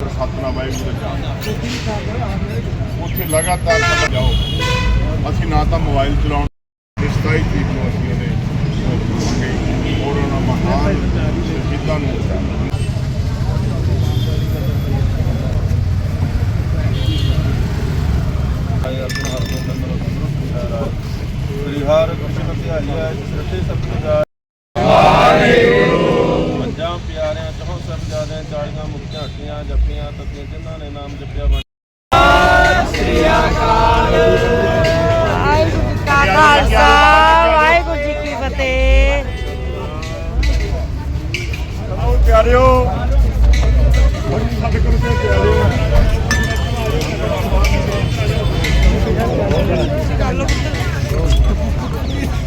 ਸਤਨਾਮ ਵਾਹਿਗੁਰੂ ਦਾ ਜਾਪ ਉੱਥੇ ਲਗਾਤਾਰ ਚੱਲ ਜਾਓ। ਅਸੀਂ ਨਾ ਤਾਂ ਮੋਬਾਈਲ ਚਲਾਉਣ ਇਸ ਤਾਈ ਤਰੀਕ ਨੂੰ ਅਸੀਂ ਉਹਦੇ ਮੰਗੇ ਔਰ ਉਹਨਾਂ ਮਹਾਨ ਸ਼ਹੀਦਾਂ ਨੂੰ। ਹਰਿਹਾਰ ਕ੍ਰਿਸ਼ਨ ਧਿਆਈਆ ਸ੍ਰਿਸ਼ਟੀ ਸਭ ਜੁਗਾ ਪੰਜਾਂ ਪਿਆਰਿਆਂ ਚੋਂ ਸਭ ਜਾਦੇ ਚਾਲੀਆਂ ਮੁਕਤੀਆਂ ਹੱਟੀਆਂ ਜਪੀਆਂ ਤਤੀਆਂ ਜਿਨ੍ਹਾਂ ਨੇ ਨਾਮ ਜਪਿਆ ਬਣ ਵਾਹਿਗੁਰੂ ਜੀ ਕਾ ਖਾਲਸਾ ਵਾਹਿਗੁਰੂ ਜੀ ਕੀ ਫਤਿਹ। ਚਲੋ ਪਿਆਰਿਓ ਸਾਡੇ ਕੋਲ ਪਿਆਰਿਓ ਚਾਰ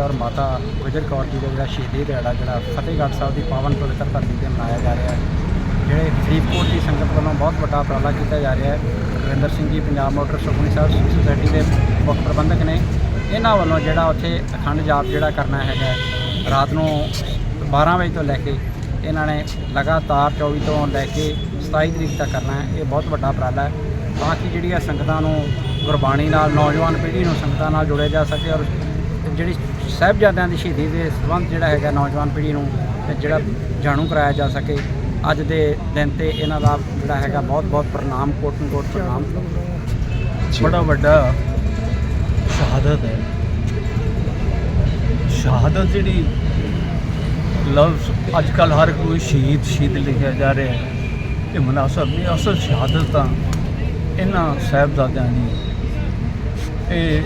ਔਰ ਮਾਤਾ ਗੁਜਰ ਕੌਰ ਜੀ ਦਾ ਜਿਹੜਾ ਸ਼ਹੀਦੀ ਦਿਹਾੜਾ ਜਿਹੜਾ ਫਤਿਹਗੜ੍ਹ ਸਾਹਿਬ ਦੀ ਪਾਵਨ ਪਵਿੱਤਰ ਧਰਤੀ ਤੇ ਮਨਾਇਆ ਜਾ ਰਿਹਾ ਹੈ। ਜਿਹੜੇ ਫਰੀਦਕੋਟ ਦੀ ਸੰਗਤ ਵੱਲੋਂ ਬਹੁਤ ਵੱਡਾ ਉਪਰਾਲਾ ਕੀਤਾ ਜਾ ਰਿਹਾ ਹੈ। ਰਵਿੰਦਰ ਸਿੰਘ ਜੀ, ਪੰਜਾਬ ਮੋਟਰ ਸੁਖਮਨੀ ਸਾਹਿਬ ਸੁਸਾਇਟੀ ਦੇ ਮੁੱਖ ਪ੍ਰਬੰਧਕ ਨੇ। ਇਹਨਾਂ ਵੱਲੋਂ ਜਿਹੜਾ ਉੱਥੇ ਅਖੰਡ ਜਾਪ ਜਿਹੜਾ ਕਰਨਾ ਹੈਗਾ ਰਾਤ ਨੂੰ 12 ਵਜੇ ਤੋਂ ਲੈ ਕੇ ਇਹਨਾਂ ਨੇ ਲਗਾਤਾਰ 24 ਤੋਂ ਲੈ ਕੇ 27 ਤਰੀਕ ਤੱਕ ਕਰਨਾ ਹੈ। ਇਹ ਬਹੁਤ ਵੱਡਾ ਉਪਰਾਲਾ ਹੈ। ਤਾਂ ਕਿ ਜਿਹੜੀਆਂ ਸੰਗਤਾਂ ਨੂੰ ਗੁਰਬਾਣੀ ਨਾਲ, ਨੌਜਵਾਨ ਪੀੜ੍ਹੀ ਨੂੰ ਸੰਗਤਾਂ ਨਾਲ ਜੋੜਿਆ ਜਾ ਸਕੇ ਔਰ ਜਿਹੜੀ ਸਾਹਿਬਜ਼ਾਦਿਆਂ ਦੀ ਸ਼ਹੀਦੀ ਦੇ ਸੰਬੰਧ ਜਿਹੜਾ ਹੈਗਾ ਨੌਜਵਾਨ ਪੀੜ੍ਹੀ ਨੂੰ ਤੇ ਜਿਹੜਾ ਜਾਣੂ ਕਰਾਇਆ ਜਾ ਸਕੇ ਅੱਜ ਦੇ ਦਿਨ ਤੇ ਇਹਨਾਂ ਦਾ ਜਿਹੜਾ ਹੈਗਾ ਬਹੁਤ ਬਹੁਤ ਪ੍ਰਣਾਮ ਕੋਟਨ ਕੋਟ ਪ੍ਰਣਾਮ। ਬੜਾ ਵੱਡਾ ਸ਼ਹਾਦਤ ਹੈ। ਸ਼ਹਾਦਤ ਜਿਹੜੀ ਲਫ਼ਜ਼ ਅੱਜ ਕੱਲ੍ਹ ਹਰ ਕੋਈ ਸ਼ਹੀਦ ਸ਼ਹੀਦ ਲਿਖਿਆ ਜਾ ਰਿਹਾ ਹੈ। ਇਹ ਮਨਾਸਬ ਨਹੀਂ ਅਸਲ ਸ਼ਹਾਦਤ ਤਾਂ ਇਹਨਾਂ ਸਾਹਿਬਜ਼ਾਦਿਆਂ ਦੀ ਇਹ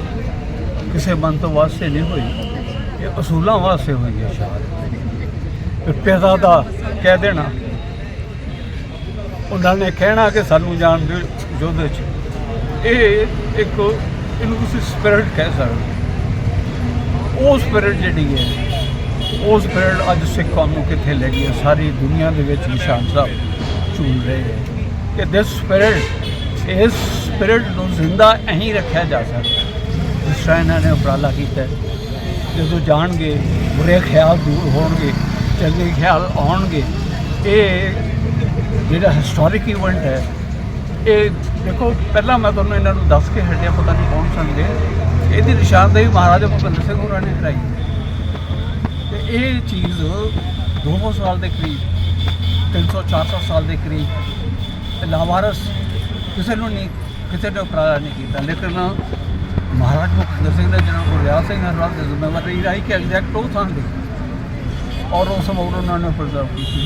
ਕਿਸੇ ਬੰਤ ਵਾਸਤੇ ਨਹੀਂ ਹੋਈ। ਇਹ ਅਸੂਲਾਂ ਵਾਸਤੇ ਹੋਈ ਹੈ ਸ਼ਹਾਦਤ ਪਿਤਾ ਦਾ ਕਹਿ ਦੇਣਾ। ਉਹਨਾਂ ਨੇ ਕਹਿਣਾ ਕਿ ਸਾਨੂੰ ਜਾਣ ਦਿਓ ਯੁੱਧ 'ਚ ਇਹ ਇੱਕ ਇਹਨੂੰ ਤੁਸੀਂ ਸਪਿਰਿਟ ਕਹਿ ਸਕਦੇ ਹੋ। ਉਹ ਸਪਿਰਿਟ ਜਿਹੜੀ ਹੈ, ਉਹ ਸਪਿਰਿਟ ਅੱਜ ਸਿੱਖ ਕੌਮ ਨੂੰ ਕਿੱਥੇ ਲੈ ਗਈ ਹੈ? ਸਾਰੀ ਦੁਨੀਆ ਦੇ ਵਿੱਚ ਨਿਸ਼ਾਨ ਸਾਹਿਬ ਝੂਲ ਰਹੇ ਹੈ ਕਿ ਦਿਸ ਸਪਿਰਿਟ ਇਸ ਸਪਿਰਿਟ ਨੂੰ ਜ਼ਿੰਦਾ ਐਂ ਰੱਖਿਆ ਜਾ ਸਕਦਾ ਜਿਸ ਤਰ੍ਹਾਂ ਇਹਨਾਂ ਨੇ ਉਪਰਾਲਾ ਕੀਤਾ ਜਦੋਂ ਜਾਣਗੇ, ਬੁਰੇ ਖਿਆਲ ਦੂਰ ਹੋਣਗੇ, ਚੰਗੇ ਖਿਆਲ ਆਉਣਗੇ, ਇਹ ਜਿਹੜਾ ਹਿਸਟੋਰਿਕ ਇਵੈਂਟ ਹੈ, ਇਹ ਦੇਖੋ, ਪਹਿਲਾਂ ਮੈਂ ਤੁਹਾਨੂੰ ਇਹਨਾਂ ਨੂੰ ਦੱਸ ਕੇ ਹਟਿਆ, ਪਤਾ ਨਹੀਂ ਕੌਣ ਸੰਗੇ ਇਹਦੀ ਨਿਸ਼ਾਨਦੇਹੀ ਮਹਾਰਾਜਾ ਭੁਪਿੰਦਰ ਸਿੰਘ ਹੋਰਾਂ ਨੇ ਕਰਾਈ। ਤੇ ਇਹ ਚੀਜ਼ 200 ਸਾਲ ਦੇ ਕਰੀਬ 300 400 ਸਾਲ ਦੇ ਕਰੀਬ ਲਾਵਾਰਸ ਕਿਸੇ ਨੂੰ ਨਹੀਂ, ਕਿਸੇ ਨੇ ਉਪਰਾਲਾ ਨਹੀਂ ਕੀਤਾ। ਲੇਕਿਨ ਮਹਾਰਾਜ ਭੁਪਿੰਦਰ ਸਿੰਘ ਨੇ ਜਨਾਬ ਗੁਰਿਆਲ ਸਿੰਘ ਹਰਵਾਲ ਦੇ ਜ਼ਿੰਮੇਵਾਰੀ ਰਹੀ ਕਿ ਐਗਜ਼ੈਕਟ ਉਹ ਥਾਂ ਦੇ ਔਰ ਉਸ ਸਮੇਂ ਉਹਨਾਂ ਨੇ ਪ੍ਰੀਜ਼ਰਵ ਕੀਤੀ।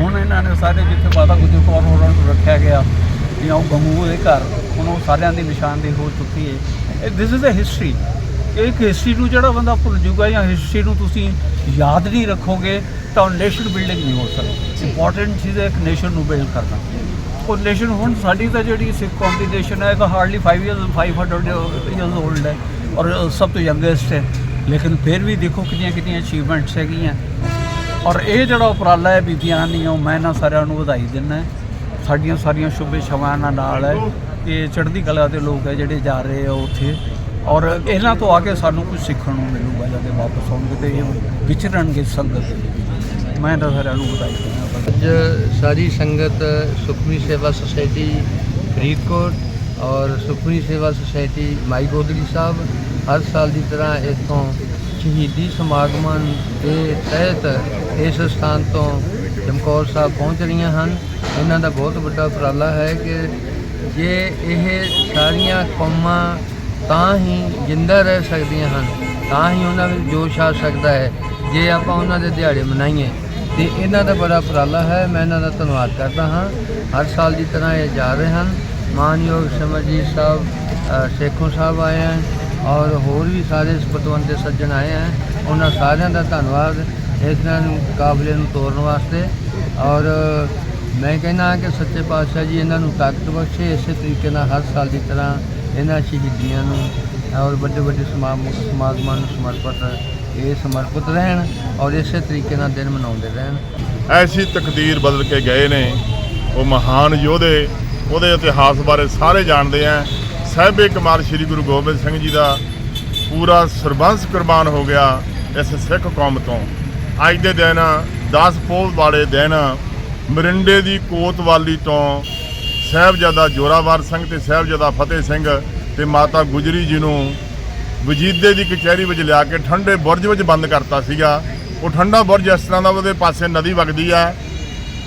ਹੁਣ ਇਹਨਾਂ ਨੇ ਸਾਰੇ ਜਿੱਥੇ ਮਾਤਾ ਗੁਜਰ ਕੌਰ ਹੋਰਾਂ ਨੂੰ ਰੱਖਿਆ ਗਿਆ ਜਾਂ ਉਹ ਗੰਗੂ ਦੇ ਘਰ ਹੁਣ ਉਹ ਸਾਰਿਆਂ ਦੀ ਨਿਸ਼ਾਨਦੇਹੀ ਹੋ ਚੁੱਕੀ ਹੈ। ਇਹ ਦਿਸ ਇਜ਼ ਅ ਹਿਸਟਰੀ ਇੱਕ ਹਿਸਟਰੀ ਨੂੰ ਜਿਹੜਾ ਬੰਦਾ ਭੁੱਲ ਜੂਗਾ ਜਾਂ ਹਿਸਟਰੀ ਨੂੰ ਤੁਸੀਂ ਯਾਦ ਨਹੀਂ ਰੱਖੋਗੇ ਤਾਂ ਨੇਸ਼ਨ ਬਿਲਡਿੰਗ ਨਹੀਂ ਹੋ ਸਕਦੀ। ਇੰਪੋਰਟੈਂਟ ਚੀਜ਼ ਹੈ ਇੱਕ ਨੇਸ਼ਨ ਨੂੰ ਬਿਲਡ ਕਰਨਾ। ਉਹ ਹੁਣ ਸਾਡੀ ਤਾਂ ਜਿਹੜੀ ਸਿੱਖ ਕੌਮ ਹੈ, ਇਹ ਤਾਂ ਹਾਰਡਲੀ 5 ਇਅਰਸ 500 ਇਅਰਸ 올ਡ ਹੈ ਔਰ ਸਭ ਤੋਂ ਯੰਗੈਸਟ ਹੈ। ਲੇਕਿਨ ਫਿਰ ਵੀ ਦੇਖੋ ਕਿੰਨੀਆਂ ਕਿੰਨੀਆਂ ਅਚੀਵਮੈਂਟਸ ਹੈਗੀਆਂ। ਔਰ ਇਹ ਜਿਹੜਾ ਉਪਰਾਲਾ ਹੈ ਬੀਬੀਆਂ ਨਹੀਂ ਉਹ ਮੈਂ ਇਹਨਾਂ ਸਾਰਿਆਂ ਨੂੰ ਵਧਾਈ ਦਿੰਦਾ ਸਾਡੀਆਂ ਸਾਰੀਆਂ ਸ਼ੁਭੇ ਸ਼ਮਾਨਾਂ ਨਾਲ ਹੈ। ਕਿ ਚੜ੍ਹਦੀ ਕਲਾ ਦੇ ਲੋਕ ਹੈ ਜਿਹੜੇ ਜਾ ਰਹੇ ਆ ਉੱਥੇ। ਔਰ ਇਹਨਾਂ ਤੋਂ ਆ ਕੇ ਸਾਨੂੰ ਕੁਝ ਸਿੱਖਣ ਨੂੰ ਮਿਲੂਗਾ, ਜਦੋਂ ਵਾਪਸ ਆਉਣਗੇ ਤੇ ਇਹ ਵਿਚਰਨਗੇ ਸੰਗਤ ਦੇ ਵਿੱਚ। ਮੈਂ ਤਾਂ ਸਾਰਿਆਂ ਨੂੰ ਵਧਾਈ ਦਿੰਦਾ ਅੱਜ ਸਾਰੀ ਸੰਗਤ ਸੁਖਮਨੀ ਸੇਵਾ ਸੁਸਾਇਟੀ ਫਰੀਦਕੋਟ ਔਰ ਸੁਖਮਨੀ ਸੇਵਾ ਸੁਸਾਇਟੀ ਮਾਈ ਗੋਦੜੀ ਸਾਹਿਬ ਹਰ ਸਾਲ ਦੀ ਤਰ੍ਹਾਂ ਇੱਥੋਂ ਸ਼ਹੀਦੀ ਸਮਾਗਮਾਂ ਦੇ ਤਹਿਤ ਇਸ ਸਥਾਨ ਤੋਂ ਚਮਕੌਰ ਸਾਹਿਬ ਪਹੁੰਚ ਰਹੀਆਂ ਹਨ। ਇਹਨਾਂ ਦਾ ਬਹੁਤ ਵੱਡਾ ਉਪਰਾਲਾ ਹੈ ਕਿ ਜੇ ਇਹ ਸਾਰੀਆਂ ਕੌਮਾਂ ਤਾਂ ਹੀ ਜਿੰਦਾ ਰਹਿ ਸਕਦੀਆਂ ਹਨ, ਤਾਂ ਹੀ ਉਹਨਾਂ ਵਿੱਚ ਜੋਸ਼ ਆ ਸਕਦਾ ਹੈ। ਜੇ ਆਪਾਂ ਉਹਨਾਂ ਦੇ ਦਿਹਾੜੇ ਮਨਾਈਏ ਤੇ ਇਹਨਾਂ ਦਾ ਬੜਾ ਉਪਰਾਲਾ ਹੈ। ਮੈਂ ਇਹਨਾਂ ਦਾ ਧੰਨਵਾਦ ਕਰਦਾ ਹਾਂ। ਹਰ ਸਾਲ ਦੀ ਤਰ੍ਹਾਂ ਇਹ ਜਾ ਰਹੇ ਹਨ। ਮਾਨਯੋਗ ਸਮਰਜੀਤ ਸਾਹਿਬ ਸੇਖੋਂ ਸਾਹਿਬ ਆਏ ਹਨ ਔਰ ਹੋਰ ਵੀ ਸਾਰੇ ਸਪਤਵੰਤੇ ਸੱਜਣ ਆਏ ਹੈ ਉਹਨਾਂ ਸਾਰਿਆਂ ਦਾ ਧੰਨਵਾਦ ਇਹਨਾਂ ਨੂੰ ਕਾਬਲੇ ਨੂੰ ਤੋਰਨ ਵਾਸਤੇ। ਔਰ ਮੈਂ ਕਹਿੰਦਾ ਕਿ ਸੱਚੇ ਪਾਤਸ਼ਾਹ ਜੀ ਇਹਨਾਂ ਨੂੰ ਤਾਕਤ ਬਖਸ਼ੇ, ਇਸੇ ਤਰੀਕੇ ਨਾਲ ਹਰ ਸਾਲ ਦੀ ਤਰ੍ਹਾਂ ਇਹਨਾਂ ਸ਼ਹੀਦੀਆਂ ਨੂੰ ਔਰ ਵੱਡੇ ਵੱਡੇ ਸਮਾਗਮ ਸਮਾਗਮਾਂ ਨੂੰ ਸਮਰਪਿਤ ਇਹ ਸਮਰਪਿਤ ਰਹਿਣ ਔਰ ਇਸੇ ਤਰੀਕੇ ਨਾਲ ਦਿਨ ਮਨਾਉਂਦੇ ਰਹਿਣ। ਐਸੀ ਤਕਦੀਰ ਬਦਲ ਕੇ ਗਏ ਨੇ। ਉਹ ਮਹਾਨ ਯੋਧੇ, ਉਹਦੇ ਇਤਿਹਾਸ ਬਾਰੇ ਸਾਰੇ ਜਾਣਦੇ ਆ। ਸਾਹਿਬੇ ਕਮਾਲ ਸ੍ਰੀ ਗੁਰੂ ਗੋਬਿੰਦ ਸਿੰਘ ਜੀ ਦਾ ਪੂਰਾ ਸਰਬੰਸ ਕੁਰਬਾਨ ਹੋ ਗਿਆ ਇਸ ਸਿੱਖ ਕੌਮ ਤੋਂ। ਅੱਜ ਦੇ ਦਿਨ 10 ਪੋਹ ਵਾਲੇ ਦਿਨ, ਮਰਿੰਡੇ ਦੀ ਕੋਤਵਾਲੀ ਤੋਂ ਸਾਹਿਬਜ਼ਾਦਾ ਜੋਰਾਵਰ ਸਿੰਘ ਤੇ ਸਾਹਿਬਜ਼ਾਦਾ ਫਤਿਹ ਸਿੰਘ ਤੇ ਮਾਤਾ ਗੁਜਰੀ ਜੀ ਨੂੰ ਵਜੀਦੇ ਦੀ ਕਚਹਿਰੀ ਵਿੱਚ ਲਿਆ ਕੇ ਠੰਡੇ ਬੁਰਜ ਵਿੱਚ ਬੰਦ ਕਰਤਾ ਸੀਗਾ। ਉਹ ਠੰਡਾ ਬੁਰਜ ਇਸ ਤਰ੍ਹਾਂ ਦਾ ਉਹਦੇ ਪਾਸੇ ਨਦੀ ਵਗਦੀ ਆ।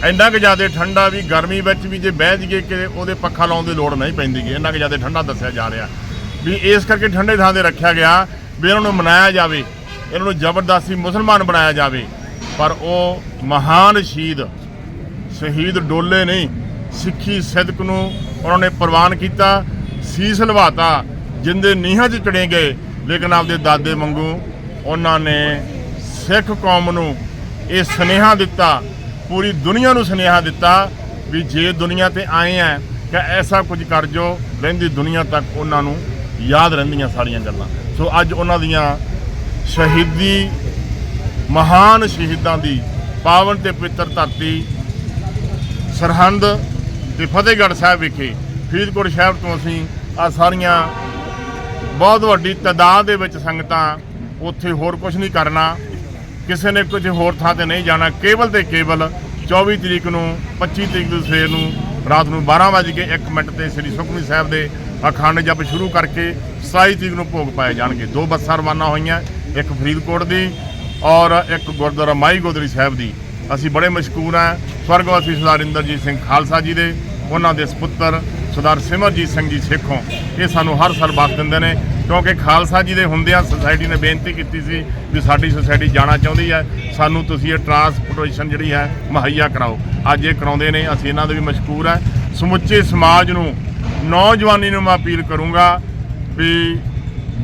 ਇੰਨਾ ਕੁ ਜ਼ਿਆਦਾ ਠੰਡਾ ਵੀ ਗਰਮੀ ਵਿੱਚ ਵੀ ਜੇ ਬਹਿ ਜੀਏ ਕਿ ਉਹਦੇ ਪੱਖਾ ਲਾਉਣ ਦੀ ਲੋੜ ਨਹੀਂ ਪੈਂਦੀ ਗੀ। ਇੰਨਾ ਕੁ ਜ਼ਿਆਦਾ ਠੰਡਾ ਦੱਸਿਆ ਜਾ ਰਿਹਾ। ਵੀ ਇਸ ਕਰਕੇ ਠੰਡੇ ਥਾਂ ਤੇ ਰੱਖਿਆ ਗਿਆ ਵੀ ਇਹਨਾਂ ਨੂੰ ਮਨਾਇਆ ਜਾਵੇ। ਇਹਨਾਂ ਨੂੰ ਜ਼ਬਰਦਸਤੀ ਮੁਸਲਮਾਨ ਬਣਾਇਆ ਜਾਵੇ। ਪਰ ਉਹ ਮਹਾਨ ਸ਼ਹੀਦ ਸ਼ਹੀਦ ਡੋਲੇ ਨਹੀਂ, ਸਿੱਖੀ ਸਿਦਕ ਨੂੰ ਉਹਨਾਂ ਨੇ ਪ੍ਰਵਾਨ ਕੀਤਾ, ਸੀਸ ਲਵਾਤਾ। ਜਿੰਦੇ ਨੀਹਾਂ 'ਚ ਚੜੇ ਗਏ, ਲੇਕਿਨ ਆਪਦੇ ਦਾਦੇ ਵਾਂਗੂ ਉਹਨਾਂ ਨੇ ਸਿੱਖ ਕੌਮ ਨੂੰ ਇਹ ਸੁਨੇਹਾ ਦਿੱਤਾ, ਪੂਰੀ ਦੁਨੀਆ ਨੂੰ ਸੁਨੇਹਾ ਦਿੱਤਾ ਵੀ ਜੇ ਦੁਨੀਆ ਤੇ ਆਏ ਆ ਕਿ ਐਸਾ ਕੁਝ ਕਰ ਜੋ, ਰਹਿੰਦੀ ਦੁਨੀਆ ਤੱਕ ਉਹਨਾਂ ਨੂੰ ਯਾਦ ਰਹਿੰਦੀਆਂ ਸਾਰੀਆਂ ਗੱਲਾਂ। ਸੋ ਅੱਜ ਉਹਨਾਂ ਦੀਆਂ ਸ਼ਹੀਦੀ, ਮਹਾਨ ਸ਼ਹੀਦਾਂ ਦੀ ਪਾਵਨ ਤੇ ਪਵਿੱਤਰ ਧਰਤੀ ਸਰਹੰਦ ਤੇ ਫਤਿਹਗੜ੍ਹ ਸਾਹਿਬ ਵਿਖੇ ਫਰੀਦਕੋਟ ਸ਼ਹਿਰ ਤੋਂ ਅਸੀਂ ਆ ਸਾਰੀਆਂ ਬਹੁਤ ਵੱਡੀ ਤਾਦਾਦ ਦੇ ਵਿੱਚ ਸੰਗਤਾਂ ਉੱਥੇ ਹੋਰ ਕੁਝ ਨਹੀਂ ਕਰਨਾ। ਕਿਸੇ ਨੇ ਕੁਝ ਹੋਰ ਥਾਂ ਤੇ ਨਹੀਂ ਜਾਣਾ। ਕੇਵਲ ਤੇ ਕੇਵਲ 24 ਤਰੀਕ ਨੂੰ 25 ਤਰੀਕ ਨੂੰ ਸਵੇਰ ਨੂੰ, ਰਾਤ ਨੂੰ 12:01 ਮਿੰਟ ਤੇ ਸ੍ਰੀ ਸੁਖਮਨੀ ਸਾਹਿਬ ਦੇ ਅਖੰਡ ਜਪ ਸ਼ੁਰੂ ਕਰਕੇ 27 ਤਰੀਕ ਨੂੰ ਭੋਗ ਪਾਏ ਜਾਣਗੇ। ਦੋ ਬੱਸਾਂ ਰਵਾਨਾ ਹੋਈਆਂ, ਇੱਕ ਫਰੀਦਕੋਟ ਦੀ ਔਰ ਇੱਕ ਗੁਰਦੁਆਰਾ ਮਾਈ ਗੋਦਰੀ ਸਾਹਿਬ ਦੀ। ਅਸੀਂ ਬੜੇ ਮਸ਼ਕੂਰ ਹਾਂ। ਸਵਰਗਵਾਸੀ ਸਰਦਾਰ ਇੰਦਰਜੀਤ ਸਿੰਘ ਖਾਲਸਾ ਜੀ ਦੇ, ਉਹਨਾਂ ਦੇ ਸੁਪੁੱਤਰ ਸਰਦਾਰ ਸਿਮਰਜੀਤ ਸਿੰਘ ਜੀ ਸੇਖੋਂ। ਇਹ ਸਾਨੂੰ ਹਰ ਸਾਲ ਬਖਸ਼ ਦਿੰਦੇ ਨੇ। ਕਿਉਂਕਿ ਖਾਲਸਾ ਜੀ ਦੇ ਹੁੰਦਿਆਂ ਸੁਸਾਇਟੀ ਨੇ ਬੇਨਤੀ ਕੀਤੀ ਸੀ ਵੀ ਸਾਡੀ ਸੁਸਾਇਟੀ ਜਾਣਾ ਚਾਹੁੰਦੀ ਹੈ। ਸਾਨੂੰ ਤੁਸੀਂ ਇਹ ਟਰਾਂਸਪੋਰਟੇਸ਼ਨ ਜਿਹੜੀ ਹੈ, ਮੁਹੱਈਆ ਕਰਾਓ। ਅੱਜ ਇਹ ਕਰਾਉਂਦੇ ਨੇ, ਅਸੀਂ ਇਹਨਾਂ ਦੇ ਵੀ ਮਸ਼ਕੂਰ ਹੈ। ਸਮੁੱਚੇ ਸਮਾਜ ਨੂੰ, ਨੌਜਵਾਨੀ ਨੂੰ ਮੈਂ ਅਪੀਲ ਕਰੂੰਗਾ ਵੀ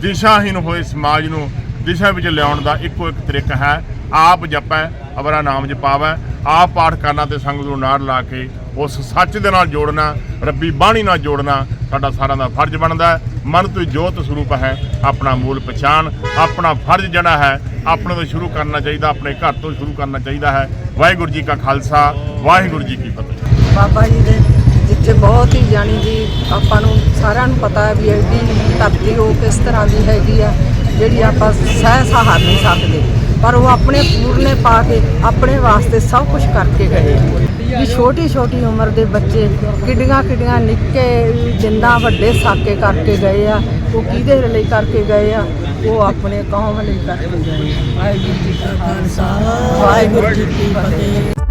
ਦਿਸ਼ਾਹੀਨ ਹੋਏ ਸਮਾਜ ਨੂੰ ਦਿਸ਼ਾ ਵਿੱਚ ਲਿਆਉਣ ਦਾ ਇੱਕੋ ਇੱਕ ਤਰੀਕਾ ਹੈ। ਆਪ ਜਪੈ, ਅਵਰਾ ਨਾਮ ਜਪਾਵੈ। ਆਪ ਪਾਠ ਕਰਨਾ ਤੇ ਸੰਗਤ ਨੂੰ ਨਾਲ ਲਾ ਕੇ ਉਸ ਸੱਚ ਦੇ ਨਾਲ ਜੋੜਨਾ, ਰੱਬੀ ਬਾਣੀ ਨਾਲ ਜੋੜਨਾ ਸਾਡਾ ਸਾਰਿਆਂ ਦਾ ਫਰਜ਼ ਬਣਦਾ ਹੈ। ਮਨ ਤੋਂ ਜੋਤ ਸਰੂਪ ਹੈ, ਆਪਣਾ ਮੂਲ ਪਛਾਣ, ਆਪਣਾ ਫਰਜ਼ ਜਿਹੜਾ ਹੈ, ਆਪਣੇ ਤੋਂ ਸ਼ੁਰੂ ਕਰਨਾ ਚਾਹੀਦਾ, ਆਪਣੇ ਘਰ ਤੋਂ ਸ਼ੁਰੂ ਕਰਨਾ ਚਾਹੀਦਾ ਹੈ। ਵਾਹਿਗੁਰੂ ਜੀ ਕਾ ਖਾਲਸਾ, ਵਾਹਿਗੁਰੂ ਜੀ ਕੀ ਫਤਿਹ। ਬਾਬਾ ਜੀ ਦੇ ਜਿੱਥੇ ਬਹੁਤ ਹੀ ਜਾਣੀ ਜੀ, ਆਪਾਂ ਨੂੰ ਸਾਰਿਆਂ ਨੂੰ ਪਤਾ ਹੈ ਵੀ ਐਡੀ ਧਰਤੀ ਉਹ ਕਿਸ ਤਰ੍ਹਾਂ ਦੀ ਹੈਗੀ ਆ, ਜਿਹੜੀ ਆਪਾਂ ਸਹਿ ਸਹਾਰ ਨਹੀਂ ਸਕਦੇ। ਪਰ ਉਹ ਆਪਣੇ ਪੂਰਨੇ ਪਾ ਕੇ ਆਪਣੇ ਵਾਸਤੇ ਸਭ ਕੁਝ ਕਰਕੇ ਗਏ। ਆ। ਵੀ ਛੋਟੀ ਛੋਟੀ ਉਮਰ ਦੇ ਬੱਚੇ ਕਿੱਡੀਆਂ ਕਿੱਡੀਆਂ ਨਿੱਕੇ ਜਿੰਦਾ ਵੱਡੇ ਸਾਕੇ ਕਰਕੇ ਗਏ ਆ, ਉਹ ਕਿਹਦੇ ਲਈ ਕਰਕੇ ਗਏ ਆ, ਉਹ ਆਪਣੇ ਕੌਮ ਲਈ ਕਰਕੇ ਗਏ ਆ। ਵਾਹਿਗੁਰੂ ਜੀ ਕੀ ਖਾਲਸਾ, ਵਾਹਿਗੁਰੂ ਜੀ ਕੀ ਫਤਿਹ